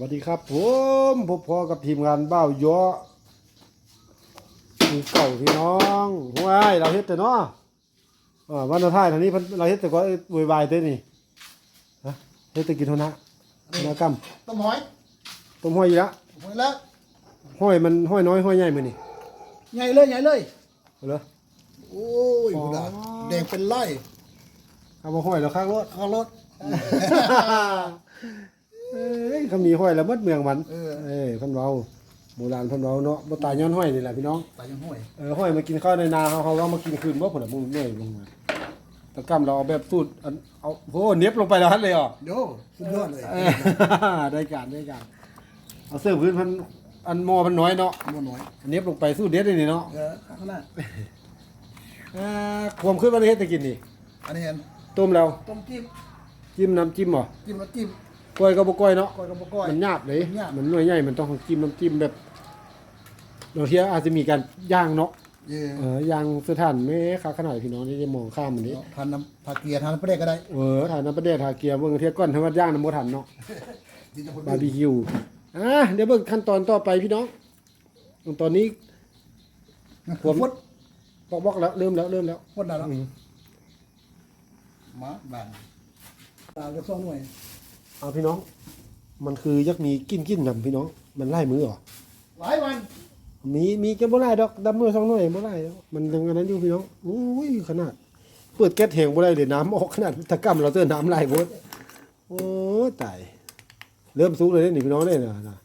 วัสดีครับผมพบพอกับทีมงานเบ้าเยอะมีเก่าพี่น้องว้ายเราเฮ็ดแต่เนาะอ่าวันสุดท้ายทางนี้เพิ่นเราเฮ็ดแต่ก็วายวายเด้นี่ฮะเฮ็ดแต่กินเท่านะนะกำต้มหอยต้มห้อยอีกละหอยแล้วห้อยมันห้อยน้อยห้อยใหญ่มื้อนี่ใหญ่เลยใหญ่เลยเอาเหรอโอ้ยอ๋อบุดาแดงเป็นไล่เอามาห้อยแล้วข้างรถข้าวรถ เขามีห้อยแล้วหมดเมืองมันเออ เอ้ยเพิ่นเว้าโบราณเพิ่นเว้าเนาะบ่ตายย้อนห้อยนี่แหละพี่น้องตายยังห้อยเออห้อยมากินข้าวในนาเขาเขาว่ามากินคืนว่าผลบุญเหนื่อยลงมาตะกร้ำเราเอาแบบสูตรอันเอาโหเน็บลงไปแล้วฮันเลยอะโยสุดยอดเลยเออได้การได้การเอาเสื้อพื้นพันอันหมอมันน้อยเนาะมดหน่อยเน็บลงไปสู้เด็ดเลยนี่เนาะเออข้างหน้าอ่าความขึ้นวันนี้เฮ็ดจะกินนี่อันนี้อันต้มแล้วต้มจิ้มจิ้มน้ำจิ้มเหรอจิ้มน้ำจิ้ม ก้อยก็บ่ก้อยเนาะก้อยกับก้อย มันหยาบเลยหยาบ มันหน่วยใหญ่มันต้องจิ้มน้ำจิ้มแบบเราเที่ยอาจจะมีการย่างเนาะเย่เออย่างสถานไม่ค้าขนาดพี่น้องที่จะมองข้ามมันนี้ ทานน้ำผักเกียร์ทานน้ำปลาเด็กก็ได้เออถ่ายน้ำประเดชถ่ายเกียร์เบิ่งเทียก้อนทำวัดย่างน้ำบ่ทันเนาะที่จะพูดบาร์บีคิวอะเดี๋ยวเบิ่งขั้นตอนต่อไปพี่น้องตอนนี้ผมฟุดบอกบอกแล้วเริ่มแล้วเริ่มแล้วฟุดได้แล้วอืมมาบานตามจะซ่องหน่วย เอาพี่น้อง มันคือยักมีกินกินนำพี่น้อง มันไล่มือเหรอหลายวัน มีมีจะบ่ไล่ดอกดำมือสองหน่วยบ่ไล่แล้วมันยังอันนั้นอยู่พี่น้องอุ้ยขนาด เปิดแก๊สแหงบ่ได้เลยน้ำออกขนาดตะกั่มเราเตือนน้ำไหลหมดโอ้ยตายเริ่มสูงเลยนี่พี่น้องเนี่ยนะ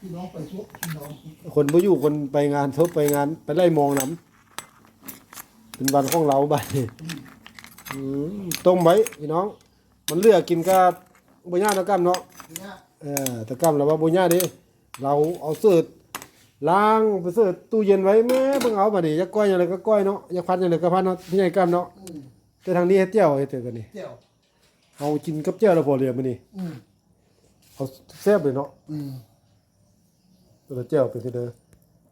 พี่น้องไปชุบพี่น้องคนบ่อยู่คนไปงานทบไปงานไปไล่มองน้ำเป็นวันของเราบัดนี้อืมต้มไว้พี่น้อง มันเลือกกินก็บ่ยากตะกำเนาะเนี่ยเออตะกำเราว่าบ่ยากเดิเราเอาเสิร์ชล้างไปเสิร์ชตู้เย็นไว้แม่เบิ่งเอาบัดนี้อยากก้อยหยังไงก็ก้อยเนาะอยากพัดหยังไงก็พัดเนาะพี่ใหญ่กำเนาะอืมแต่ทางนี้เฮ็ดเจียวเฮ็ดแต่กันนี่เจียวเอากินกับเจียวแล้วพอเรียนมื้อนี้อืมเอาแซ่บเลยเนาะอืมตัวเจียวเป็นสิเด้อ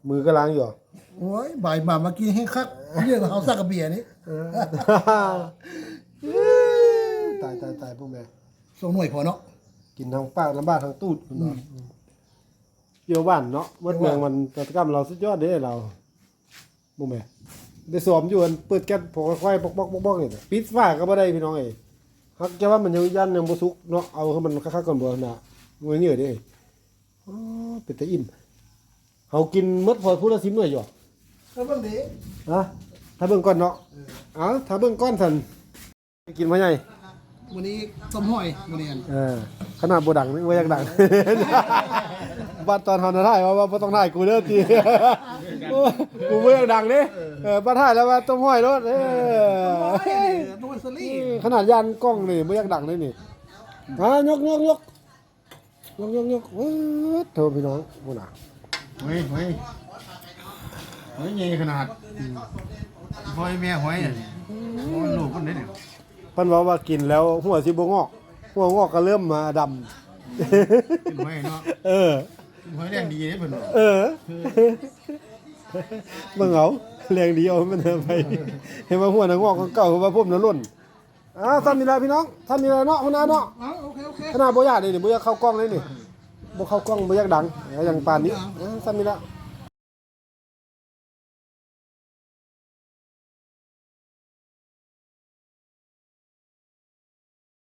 มือก็ล้างอยู่เหรอโอ้ยบ่ายมาเมื่อกี้ให้คักเรื่องเขาซักกระเบียร์นี่ตายตายตายพวกแม่ส่งหน่วยพอเนาะ กินทางปากลำบากทางตูดเนาะเกี่ยวบ้านเนาะวัดเมืองมันกิจกรรมเราสุดยอดเด้เราพวกแม่ได้สวมอยู่อันเปิดแก๊สพอค่อยๆปอกๆปอกๆนี่น่ะปิดฝ้าก็บ่ได้พี่น้องเอ้ยฮักจะว่ามันยังยันยังบ่สุกเนาะเอาให้มันคักๆก่อนบ่น่ะงวยเหนื่อยเด้อ๋อเป็นตาอิ่มเฮากินหมดพอผู้ละ10หน่วยอยู่ก็เบิ่งดีฮะถ้าเบิ่งก่อนเนาะเอ้าถ้าเบิ่งก่อนซั่นกินบ่ใหญ่ วันนี้ต้มหอยวันนี้อันเออขนาดบ่ดังนี่บ่อยากดังบัดตอนเฮาน่ะถ่ายว่าว่าบ่ต้องถ่ายกูเด้อติโอ้ยกูบ่อยากดังเด้เออบ่ถ่ายแล้วว่าต้มห้อยรถเออต้มสลีขนาดยานกล้องนี่บ่อยากดังเลยนี่มายกยกยกยกยกยกเว้ยโทพี่น้องพุ่นน่ะเฮ้ยเฮ้ยเฮ้ยใหญ่ขนาดหอยแม่หอยอะมันลูกคนนี้เนี่ยเพิ่นว่าว่ากินแล้วหัวสิบ่งอก หัวงอกก็เริ่มมาดำกินหอยเนาะเออ กินหอยแรงดีเนี่ยเพิ่นบอกเออเบิ่งเอาแรงดีเอามันเอาไปเห็นว่าหัวหนังงอกของเก่าว่าพุ่มน่ะล้นอ้าวทำนี่ละพี่น้องทำนี่ละเนาะหัวหน้าเนาะอ๋อโอเคโอเคขนาดบ่อยากนี่นี่บ่อยากเข้ากล้องเลยนี่บ่เข้ากล้องบ่อยากดังเอาอย่างปานนี้เออทำนี่ละ